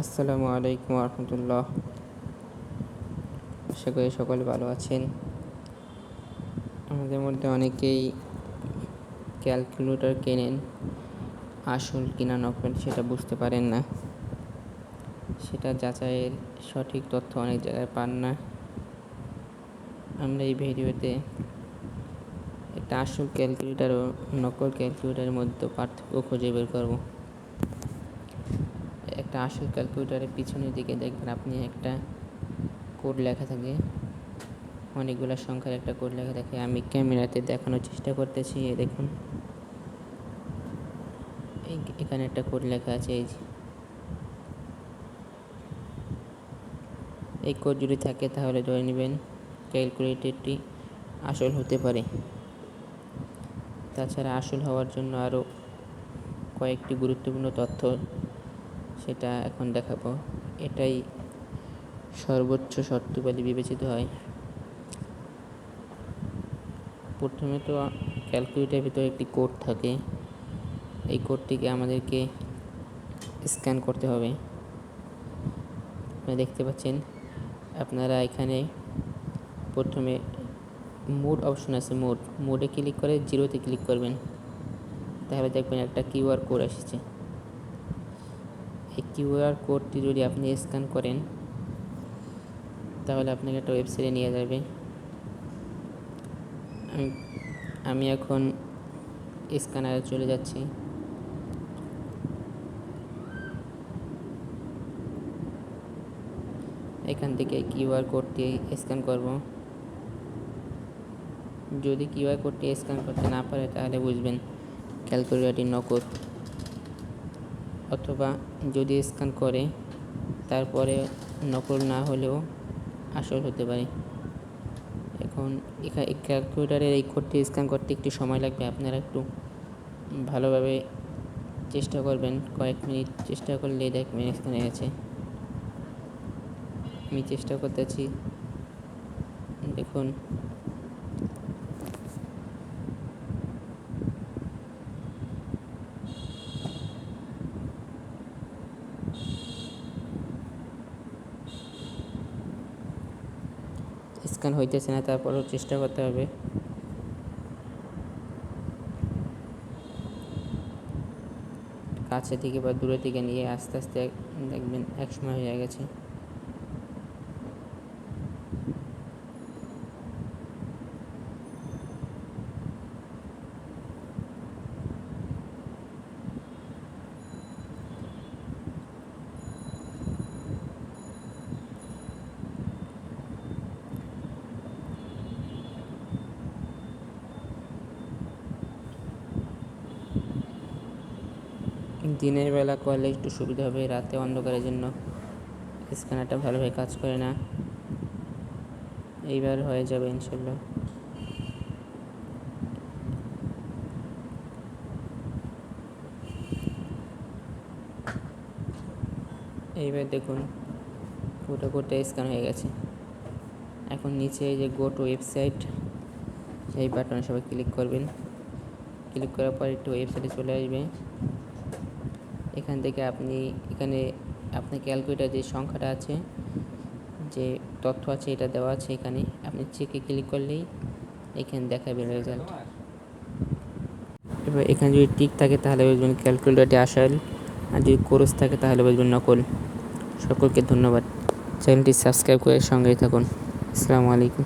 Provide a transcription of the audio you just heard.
আসসালামু আলাইকুম রহমতুল্লাহ আশা করি সকলে ভালো আছেন। আমাদের মধ্যে অনেকেই ক্যালকুলেটর কেনেন, আসল কিনা নকল সেটা বুঝতে পারেন না। সেটা যাচাইয়ের সঠিক তথ্য অনেক জায়গায় পান না। আমরা এই ভিডিওতে একটা আসল ক্যালকুলেটর ও নকল ক্যালকুলেটারের মধ্যে পার্থক্য খুঁজে বের করব। একটা আসল ক্যালকুলেটরের পিছনের দিকে দেখবেন আপনি একটা কোড লেখা থাকে। অনেকগুলো সংখ্যার একটা কোড লেখা থাকে। আমি ক্যামেরাতে দেখানোর চেষ্টা করতেছি দেখুন। এখানে একটা কোড লেখা আছে, এই এই কোড যদি থাকে তাহলে ধরে নেবেন ক্যালকুলেটরটি আসল হতে পারে। তাছাড়া আসল হওয়ার জন্য আরও কয়েকটি গুরুত্বপূর্ণ তথ্য সেটা এখন দেখাবো। এটাই সর্বোচ্চ শর্ত বলে বিবেচিত হয়। প্রথমে তো ক্যালকুলেটার ভিতরে একটি কোড থাকে। এই কোডটিকে আমাদেরকে স্ক্যান করতে হবে। আপনারা দেখতে পাচ্ছেন, আপনারা এখানে প্রথমে মোড অপশন আছে মোড। মোডে ক্লিক করে জিরোতে ক্লিক করবেন। তাহলে দেখবেন একটা কিউআর কোড এসেছে এই কিউআর কোডটি যদি আপনি স্ক্যান করেন, তাহলে আপনাকে একটা ওয়েবসাইটে নিয়ে যাবে। আমি এখন স্ক্যানারে চলে যাচ্ছি। এখান থেকে কিউআর কোডটি স্ক্যান করব। যদি কিউআর কোডটি স্ক্যান করতে না পারে, তাহলে বুঝবেন ক্যালকুলেটরটি নকল অথবা যদি স্ক্যান করে, তারপরে নকল না হলেও আসল হতে পারে। এখন এখানে ক্যালকুলেটারের এই কোডটি স্ক্যান করতে একটু সময় লাগবে। আপনারা একটু ভালোভাবে চেষ্টা করবেন। কয়েক মিনিট চেষ্টা করলে দেখবেন এখানে আছে। আমি চেষ্টা করতেছি। দেখুন স্ক্যান হইতেছে না, তারপরেও চেষ্টা করতে হবে। কাছে থেকে বা দূরে থেকে নিয়ে আস্তে আস্তে দেখবেন, এক সময় হয়ে গেছে। দিনের বেলা করলে একটু সুবিধা হবে, রাতে অন্ধকারের জন্য। স্ক্যানারটা ভালোভাবে কাজ করে না। এইবার হয়ে যাবে ইনশাল্লাহ এইবার দেখুন পুরো কোডটা স্ক্যান হয়ে গেছে। এখন নিচে এই যে গো টু ওয়েবসাইট সেই বাটনে সবাই ক্লিক করবেন। ক্লিক করার পর একটু ওয়েবসাইটে চলে আসবে। এখান থেকে আপনি, এখানে আপনার ক্যালকুলেটার যে সংখ্যাটা আছে, যে তথ্য আছে, এটা দেওয়া আছে এখানে। আপনি চেকে ক্লিক করলেই এখানে দেখাবে রেজাল্ট এবার এখানে যদি টিক থাকে তাহলে বুঝবেন ক্যালকুলেটারটি আসল, আর যদি কোর্স থাকে তাহলে বুঝবেন নকল। সকলকে ধন্যবাদ। চ্যানেলটি সাবস্ক্রাইব করে সঙ্গেই থাকুন। আসসালামু আলাইকুম।